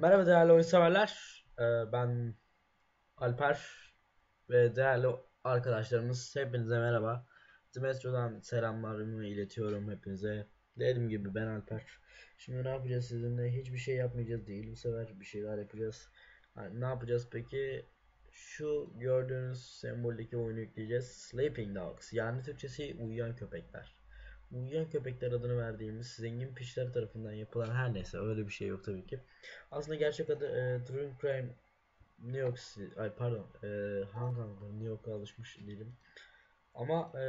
Merhaba değerli oyun severler. Ee, ben Alper ve değerli arkadaşlarımız hepinize merhaba. Dimetro'dan selamlarımı iletiyorum hepinize. Dediğim gibi ben Alper. Şimdi ne yapacağız sizinle? Hiçbir şey yapmayacağız değil. Bu sefer bir şeyler yapacağız. Yani ne yapacağız peki? Şu gördüğünüz semboldeki oyunu yükleyeceğiz. Sleeping Dogs. Yani Türkçesi uyuyan köpekler. Uyuyan köpekler adını verdiğimiz zengin pişler tarafından yapılan her neyse öyle bir şey yok tabii ki. Aslında gerçek adı e, Dream Crime New York ay pardon e, Hong Kong'da New York'a alışmış değilim. Ama e,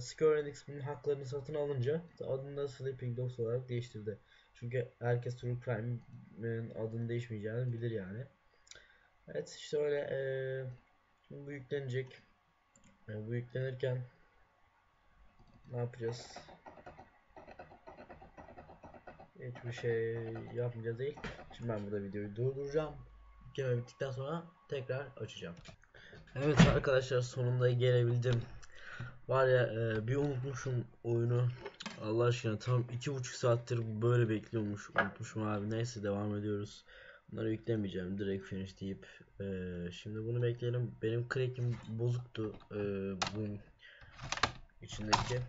Square Enix bunun haklarını satın alınca adını da Sleeping Dogs olarak değiştirdi. Çünkü herkes True Crime'ın adını değişmeyeceğini bilir yani. Evet işte öyle e, bu yüklenecek. E, bu yüklenirken ne yapacağız? Hiçbir şey yapmayacağız değil. Şimdi ben burada videoyu durduracağım. Yükleme bittikten sonra tekrar açacağım. Evet arkadaşlar sonunda gelebildim. Var ya e, bir unutmuşum oyunu. Allah aşkına tam iki buçuk saattir böyle bekliyormuş. Unutmuşum abi. Neyse devam ediyoruz. Bunları yüklemeyeceğim. Direkt finish deyip. E, şimdi bunu bekleyelim. Benim crack'im bozuktu. E, bunun içindeki.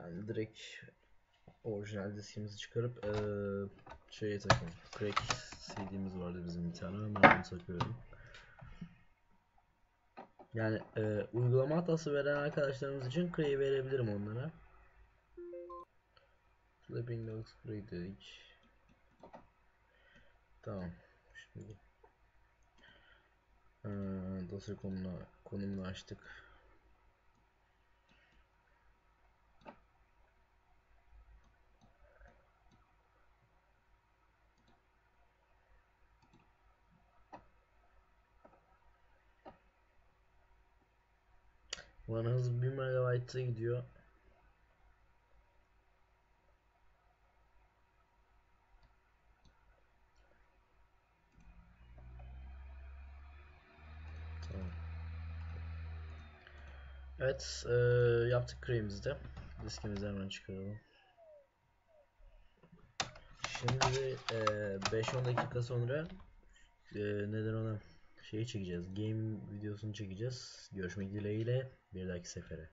Yani direkt orijinal diskimizi çıkarıp e, şeye takıyorum. Crack CD'miz vardı bizim bir tane. Ben onu takıyorum. Yani e, uygulama hatası veren arkadaşlarımız için Crack'i verebilirim onlara. Sleeping Dogs Free dedik. Tamam. Şimdi e, dosya konumunu, konumunu açtık. Bana hız 1 MB'a gidiyor. Evet, e, yaptık cream'imizi de. Diskimizi hemen çıkaralım. Şimdi e, 5-10 dakika sonra e, neden ona şeyi çekeceğiz. Game videosunu çekeceğiz. Görüşmek dileğiyle bir dahaki sefere.